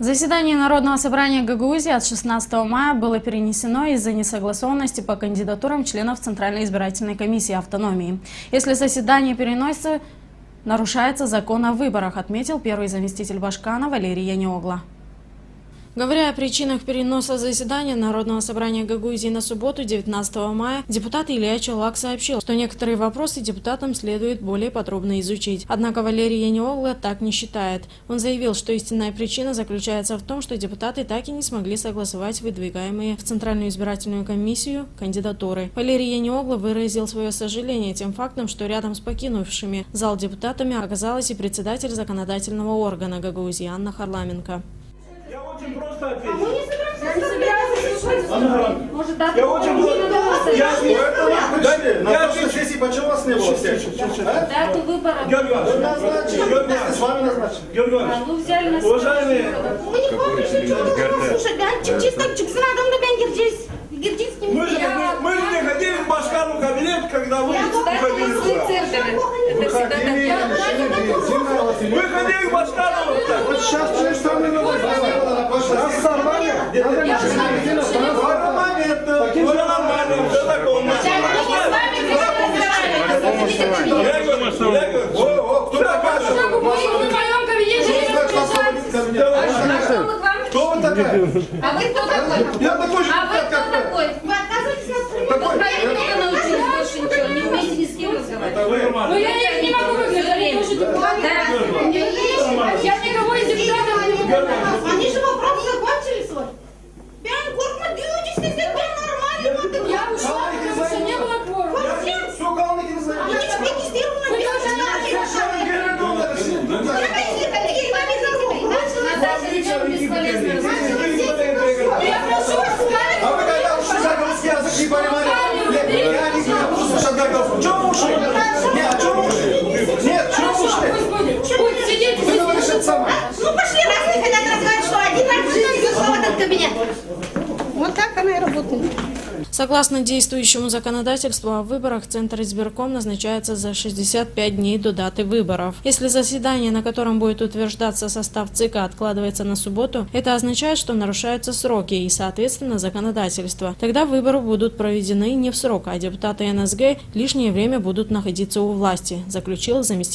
Заседание Народного собрания Гагаузии от 16 мая было перенесено из-за несогласованности по кандидатурам членов Центральной избирательной комиссии автономии. Если заседание переносится, нарушается закон о выборах, отметил первый заместитель Башкана Валерий Яниогла. Говоря о причинах переноса заседания Народного собрания Гагаузии на субботу, 19 мая, депутат Илья Чолак сообщил, что некоторые вопросы депутатам следует более подробно изучить. Однако Валерий Яниогла так не считает. Он заявил, что истинная причина заключается в том, что депутаты так и не смогли согласовать выдвигаемые в Центральную избирательную комиссию кандидатуры. Валерий Яниогла выразил свое сожаление тем фактом, что рядом с покинувшими зал депутатами оказалась и председатель законодательного органа Гагаузии Анна Харламенко. Я очень просто отвечу. Мы не собираемся слушать. Анна Ивановна, Может, дату Я очень просто- не Я- надо? Дайте, На я прошлой сессии почему вас не было всех? А? Дату выборов. Георгий Иванович, Георгий вместе с Иванович, вами назначили. Георгий А, Иванович, на себя. Уважаемые- Мы не помним, что ничего не можем слушать. Ben чисто чиксынадым да. Гирджисский мы же, мы же не ходили в Башкару кабинет, когда вы уходили сюда. Вы ходили в Башкару. Вот сейчас кто вы такая? А вы кто такой? Я такой же, А вы кто такой? Вы отказываетесь? Такой. Вы не научились больше ничего, не умеете ни с кем разговаривать. Я прошу вас, А вы когда ушли за русский язык, не понимали? Нет, я не знаю, буду слушать Гагару. Чего вы ушли? Нет, чего вы ушли? Нет, чего вы ушли? Вы говоришь это сама. Ну пошли, раз не хотят разговаривать, что один раз в жизни зашел в этот кабинет. Вот так она и работает. Согласно действующему законодательству о выборах, Центр избирком назначается за 65 дней до даты выборов. Если заседание, на котором будет утверждаться состав ЦИК, откладывается на субботу, это означает, что нарушаются сроки и, соответственно, законодательство. Тогда выборы будут проведены не в срок, а депутаты НСГ лишнее время будут находиться у власти, заключил заместитель